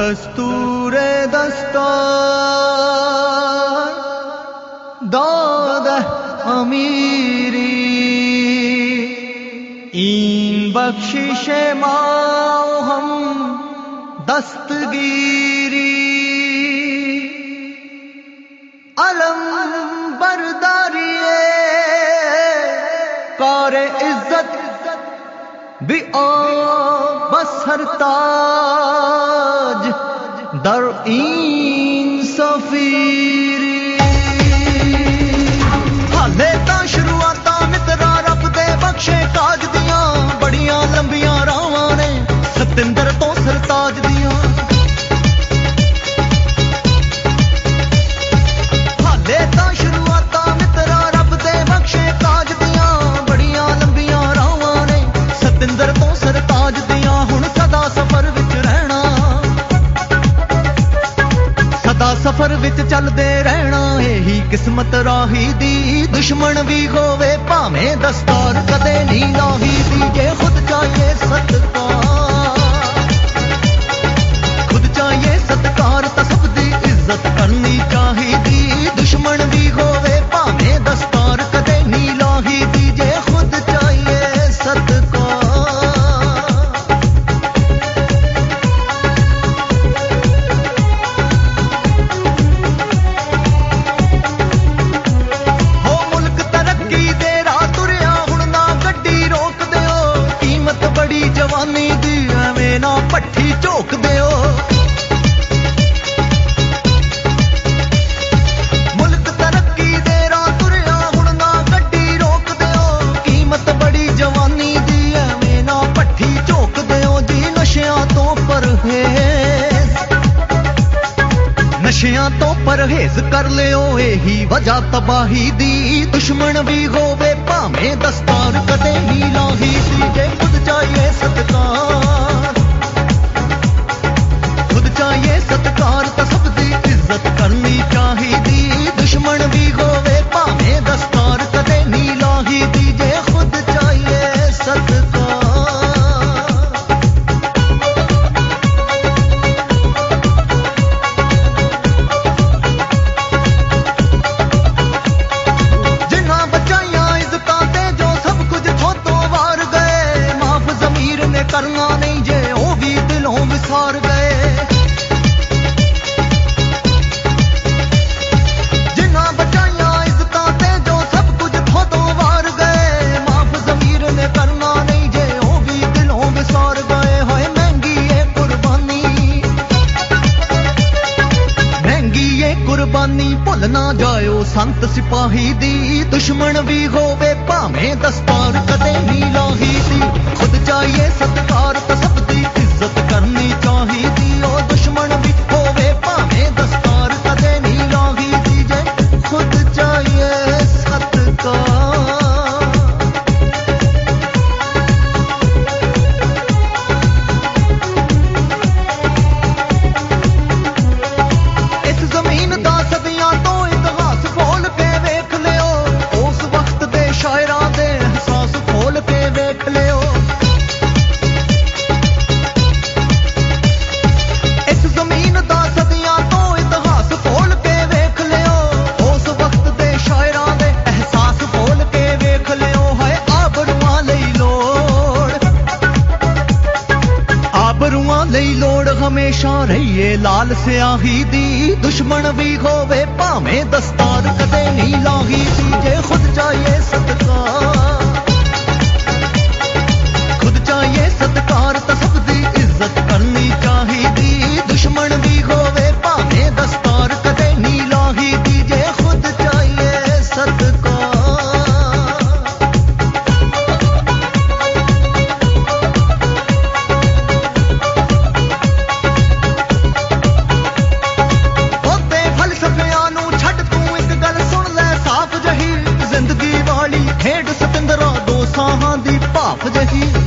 دستور دستار، داد امیری۔ این بخشش ماں ہم دستگیری۔ علم برداری کار عزت بھی آ بسرتا در این سفیری ਰਹਿਣਾ ਇਹੀ ਕਿਸਮਤ ਰਾਹੀ ਦੀ। ਦੁਸ਼ਮਣ ਵੀ ਹੋਵੇ ਭਾਵੇਂ ਦਸਤਾਰ ਕਦੇ ਨਹੀਂ ਲਾਹੀ ਦੀ। ਜੇ ਖੁਦ ਚਾਹੀਏ ਸਤਕਾਰ ਕੀਮਤ ਬੜੀ ਜਵਾਨੀ ਦੀ ਐਵੇਂ ਨਾ ਪੱਠੀ ਝੋਕ ਦਿਓ। ਮੁਲਕ ਤਰੱਕੀ ਦੇ ਰਾਹ ਤੁਰਿਆ, ਹੁਣ ਨਾ ਗੱਡੀ ਰੋਕ ਦਿਓ। ਕੀਮਤ ਬੜੀ ਜਵਾਨੀ ਦੀ ਐਵੇਂ ਨਾ ਪੱਠੀ ਝੋਕ ਦਿਓ, ਜੀ ਨਸ਼ਿਆਂ ਤੋਂ ਪਰਹੇਜ਼। ਨਸ਼ਿਆਂ ਤੋਂ ਪਰਹੇਜ਼ ਕਰ ਲਿਓ, ਇਹੀ ਵਜ੍ਹਾ ਤਬਾਹੀ ਦੀ। ਦੁਸ਼ਮਣ ਵੀ ਹੋਵੇ, ਭਾਵੇਂ ਦਸਤਾਰ ਕਦੇ ਨਹੀਂ ਲਾਹੀ ਕਰਨੀ ਚਾਹੀ ਨਾ ਜਾਇਓ ਸੰਤ ਸਿਪਾਹੀ ਦੀ, ਦੁਸ਼ਮਣ ਵੀ ਹੋਵੇ ਭਾਵੇਂ ਦਸਤਾਰ ਕਦੇ ਨਹੀਂ ਲਾਹੀ ਦੀ। ਖੁਦ ਚਾਹੀਏ ਸਤਕਾਰ ਹਮੇਸ਼ਾ ਰਹੀਏ ਲਾਲ ਸਿਆਹੀ ਦੀ। ਦੁਸ਼ਮਣ ਵੀ ਹੋਵੇ ਭਾਵੇਂ ਦਸਤਾਰ ਕਦੇ ਨਹੀਂ ਲਾਹੀ ਦੀ। ਜੇ ਖੁਦ ਚਾਹੀਏ ਸਦਕਾ ਜ਼ਿੰਦਗੀ ਵਾਲੀ ਖੇਡ ਸਤਿੰਦਰਾ ਦੋ ਸਾਹਾਂ ਦੀ ਭਾਫ ਜਹੀ।